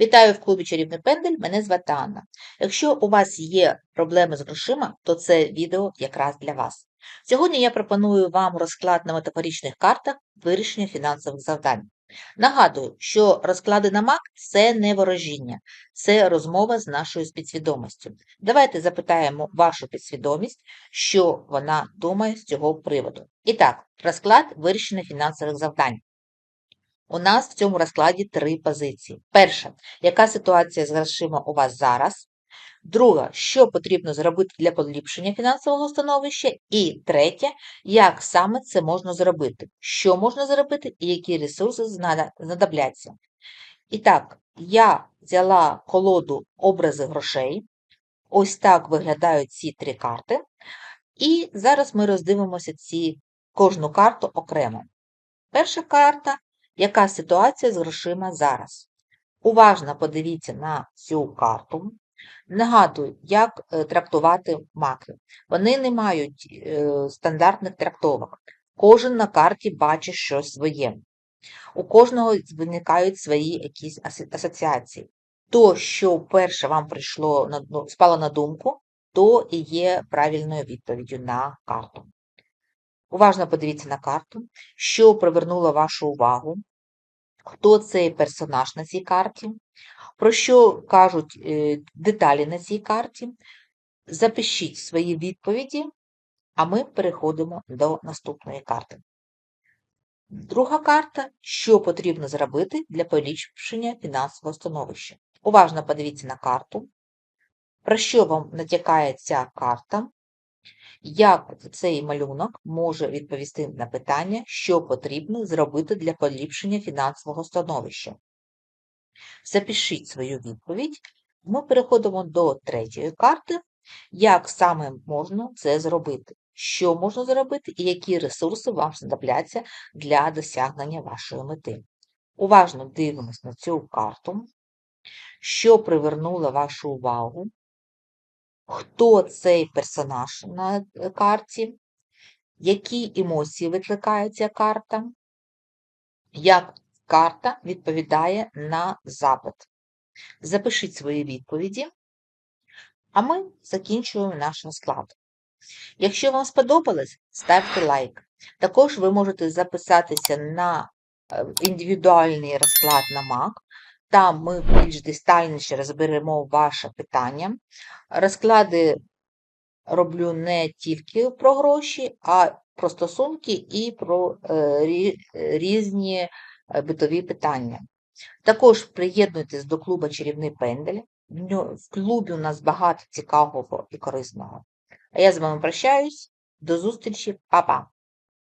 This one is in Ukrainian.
Вітаю в клубі Чарівний Пендель, мене звати Анна. Якщо у вас є проблеми з грошима, то це відео якраз для вас. Сьогодні я пропоную вам розклад на метафоричних картах вирішення фінансових завдань. Нагадую, що розклади на мак це не ворожіння, це розмова з нашою підсвідомістю. Давайте запитаємо вашу підсвідомість, що вона думає з цього приводу. І так, розклад вирішення фінансових завдань. У нас в цьому розкладі три позиції. Перша, яка ситуація з грошима у вас зараз? Друга, що потрібно зробити для поліпшення фінансового становища? І третє, як саме це можна зробити? Що можна зробити і які ресурси знадобляться? І так, я взяла колоду образи грошей. Ось так виглядають ці три карти. І зараз ми роздивимося ці, кожну карту окремо. Перша карта яка ситуація з грошима зараз? Уважно подивіться на цю карту. Нагадую, як е, трактувати маки. Вони не мають е, стандартних трактовок. Кожен на карті бачить щось своє. У кожного виникають свої якісь асоціації. То, що перше вам прийшло спало на думку, то і є правильною відповіддю на карту. Уважно подивіться на карту, що привернуло вашу увагу, хто цей персонаж на цій карті, про що кажуть е, деталі на цій карті. Запишіть свої відповіді, а ми переходимо до наступної карти. Друга карта що потрібно зробити для поліпшення фінансового становища. Уважно подивіться на карту, про що вам натякає ця карта, як цей малюнок може відповісти на питання, що потрібно зробити для поліпшення фінансового становища. Запишіть свою відповідь. Ми переходимо до третьої карти. Як саме можна це зробити? Що можна зробити і які ресурси вам знадобляться для досягнення вашої мети? Уважно дивимось на цю карту, що привернуло вашу увагу, хто цей персонаж на е, карті, які емоції викликає ця карта, як карта відповідає на запит. Запишіть свої відповіді, а ми закінчуємо наш розклад. Якщо вам сподобалось, ставте лайк. Також ви можете записатися на е, індивідуальний розклад на МАК. Там ми більш детальніше розберемо ваше питання. Розклади роблю не тільки про гроші, а про стосунки і про е, рі- різні е, битові питання. Також приєднуйтесь до клубу Чарівний Пендель. В клубі у нас багато цікавого і корисного. А я з вами прощаюсь. До зустрічі, Па-па!